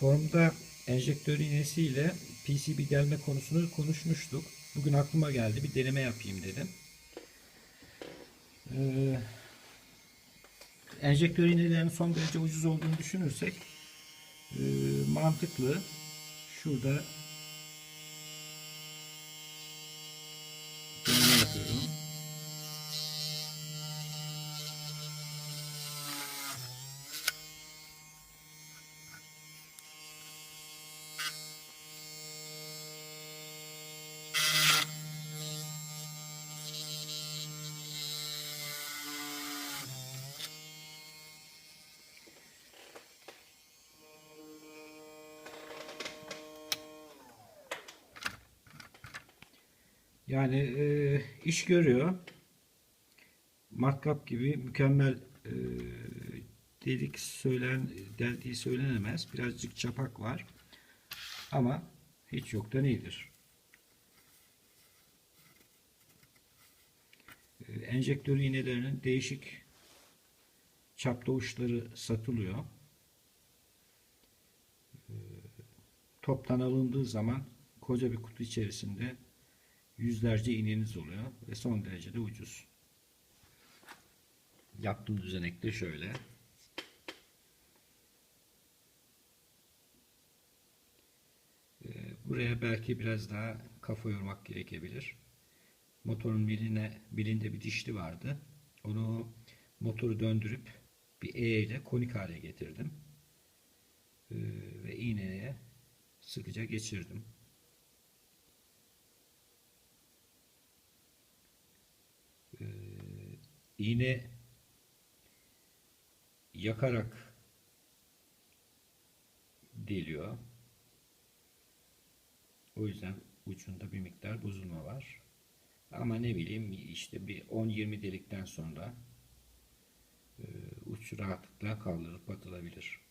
Formda enjektör iğnesiyle PCB delme konusunu konuşmuştuk. Bugün aklıma geldi bir deneme yapayım dedim. Ee, enjektör iğnelerinin son derece ucuz olduğunu düşünürsek e, mantıklı. Şurada deneme yapıyorum. Yani e, iş görüyor. Matkap gibi mükemmel e, delik söylen deldiği söylenemez. Birazcık çapak var. Ama hiç yoktan iyidir. E, enjektör iğnelerinin değişik çapta uçları satılıyor. E, toptan alındığı zaman koca bir kutu içerisinde yüzlerce iğneniz oluyor ve son derece de ucuz. Yaptığım düzenek de şöyle. Ee, Buraya belki biraz daha kafa yormak gerekebilir. Motorun biline, bilinde bir dişli vardı. Onu motoru döndürüp bir E ile konik hale getirdim. Ee, Ve iğneye sıkıca geçirdim. İğne yakarak deliyor. O yüzden ucunda bir miktar bozulma var. Ama ne bileyim işte bir 10-20 delikten sonra e, uç rahatlıkla kaldırıp atılabilir.